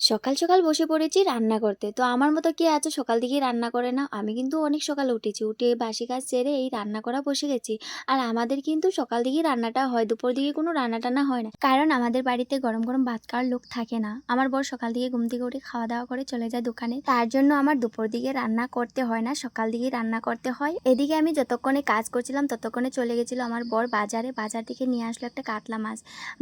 সকাল সকাল বসে পড়েছি রান্না করতে। তো আমার মতো কে আছে সকাল দিকেই রান্না করে না আমি কিন্তু অনেক সকালে উঠেছি। উঠে বাসি কাজ সেরে এই রান্না করা বসে গেছি। আর আমাদের কিন্তু সকাল দিকেই রান্নাটা হয়। দুপুর দিকে কোনো রান্না টান্না হয় না। কারণ আমাদের বাড়িতে গরম গরম ভাত খাওয়ার লোক থাকে না। আমার বর সকাল দিকে ঘুম থেকে উঠে খাওয়া দাওয়া করে চলে যায় দোকানে। তার জন্য আমার দুপুর দিকে রান্না করতে হয় না। সকাল দিকে রান্না করতে হয়। এদিকে আমি যতক্ষণে কাজ করছিলাম ততক্ষণে চলে গেছিল আমার বর বাজারে। বাজার থেকে নিয়ে আসলো একটা কাতলা মাছ।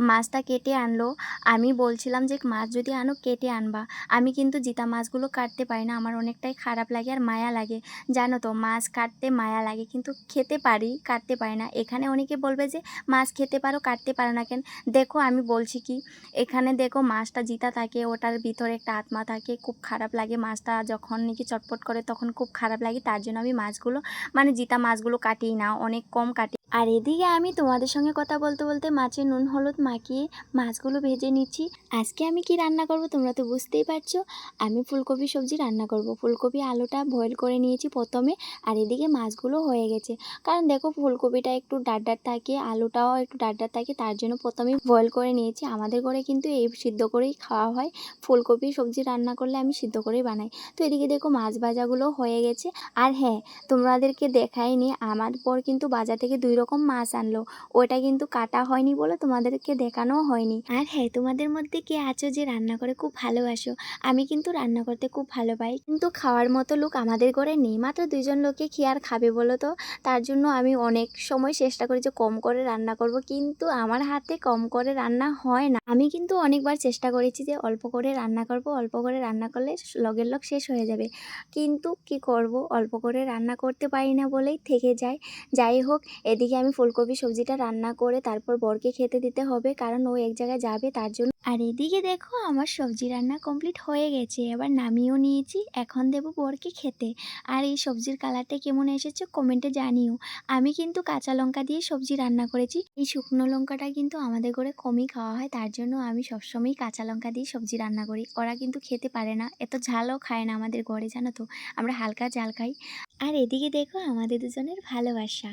মাছটা কেটে আনলো। আমি বলছিলাম যে, মাছ যদি আনো, কেটে আনবা। আমি কিন্তু জিতা মাছগুলো কাটতে পারি না, আমার অনেকটাই খারাপ লাগে আর মায়া লাগে। জানো তো, মাছ কাটতে মায়া লাগে, কিন্তু খেতে পারি, কাটতে পারি না। এখানে অনেকে বলবে যে, মাছ খেতে পারো, কাটতে পারো না কেন? দেখো, আমি বলছি কি, এখানে দেখো মাছটা জিতা থাকে, ওটার ভিতরে একটা আত্মা থাকে, খুব খারাপ লাগে মাছটা যখন নাকি চটপট করে, তখন খুব খারাপ লাগে, তার জন্য আমি মাছগুলো মানে জিতা মাছগুলো কাটি না, অনেক কম কাটি আর এদিকে আমি তোমাদের সঙ্গে কথা বলতে বলতে মাছে নুন, হলুদ মাখিয়ে মাছগুলো ভেজে নিচ্ছি। আজকে আমি কি রান্না করব তোমরা তো বুঝতেই পারছ। আমি ফুলকপি সবজি রান্না করব। ফুলকপি আলুটা বয়েল করে নিয়েছি প্রথমে, আর এদিকে মাছগুলো হয়ে গেছে। কারণ দেখো ফুলকপিটা একটু ডাড্ডার থাকে, আলুটাও একটু ডাড্ডার থাকে, তার জন্য প্রথমে বয়েল করে নিয়েছি। আমাদের ঘরে কিন্তু এই সিদ্ধ করেই খাওয়া হয়। ফুলকপি সবজি রান্না করলে আমি সিদ্ধ করেই বানাই। তো এদিকে দেখো মাছ ভাজাগুলো হয়ে গেছে। আর হ্যাঁ তোমাদেরকে দেখাইনি, আমার পর কিন্তু বাজার থেকে দুই রকম মাছ আনলো। ওটা কিন্তু কাটা হয়নি বলে তোমাদেরকে দেখানোও হয়নি। আর হ্যাঁ তোমাদের মধ্যে কে আছো যে রান্না করে খুব ভালোবাসো? আমি কিন্তু রান্না করতে খুব ভালো পাই। কিন্তু খাওয়ার মতো লোক আমাদের ঘরে নেই। মাত্র দুজন লোকে কি আর খাবে বলো তো? তার জন্য আমি অনেক সময় চেষ্টা করি যে কম করে রান্না করব। কিন্তু আমার হাতে কম করে রান্না হয় না। আমি কিন্তু অনেকবার চেষ্টা করেছি যে অল্প করে রান্না করব। অল্প করে রান্না করলে লগের লগ শেষ হয়ে যাবে। কিন্তু কি করব? অল্প করে রান্না করতে পারি না বলেই থেকে যায়। যাই হোক, এদিকে আমি ফুলকপি সবজিটা রান্না করে তারপর বরকে খেতে দিতে হবে, কারণ ও এক জায়গায় যাবে তার জন্য। আর এদিকে দেখো, আমার সবজি রান্না কমপ্লিট হয়ে গেছে, এবার নামিয়েও নিয়েছি, এখন দেবো বরকে খেতে। আর এই সবজির কালারটা কেমন এসেছে কমেন্টে জানিও। আমি কিন্তু কাঁচা লঙ্কা দিয়ে সবজি রান্না করেছি, এই শুকনো লঙ্কাটা কিন্তু আমাদের ঘরে কমই খাওয়া হয়, তার জন্য আমি সবসময়ই কাঁচা লঙ্কা দিয়ে সবজি রান্না করি, ওরা কিন্তু খেতে পারে না, এত ঝালও খায় না আমাদের ঘরে, জানো তো, আমরা হালকা ঝাল খাই। আর এদিকে দেখো, আমাদের দুজনের ভালোবাসা।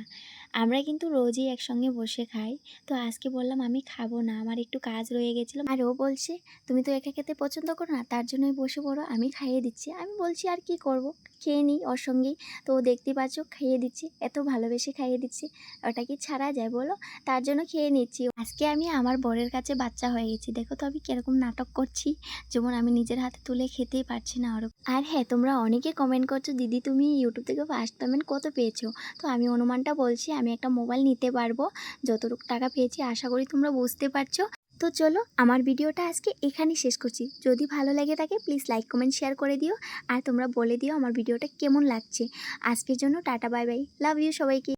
আমরা কিন্তু রোজই একসঙ্গে বসে খাই। তো আজকে বললাম আমি খাব না, আমার একটু কাজ রয়ে গেছিল। আর ও বলছে, তুমি তো একা খেতে পছন্দ করো না, তার জন্যই বসে পড়ো, আমি খাইয়ে দিচ্ছি। আমি বলছি, আর কি করব? খেয়ে নিই ওর সঙ্গেই। তো দেখতে পাচ্ছ খাইয়ে দিচ্ছি, এত ভালোবেসে খাইয়ে দিচ্ছি ওটা কি ছাড়া যায় বলো? তার জন্য খেয়ে নিচ্ছি। আজকে আমি আমার বরের কাছে বাচ্চা হয়ে গেছি, দেখো তো আমি কীরকম নাটক করছি, যেমন আমি নিজের হাতে তুলে খেতেই পারছি না ওরকম। আর হ্যাঁ তোমরা অনেকে কমেন্ট করছ, দিদি, তুমি ইউটিউব থেকে ফার্স্ট পেমেন্ট কত পেয়েছ? তো আমি অনুমানটা বলছি, আমি একটা মোবাইল নিতে পারব, যতটুকু টাকা পেয়েছি, আশা করি তোমরা বুঝতে পারছ। তো চলো, আমার ভিডিওটা আজকে এখানেই শেষ করছি। যদি ভালো লাগে থাকে প্লিজ লাইক কমেন্ট শেয়ার করে দিও। আর তোমরা বলে দিও আমার ভিডিওটা কেমন লাগছে। আজকের জন্য tata bye bye love you সবাইকে।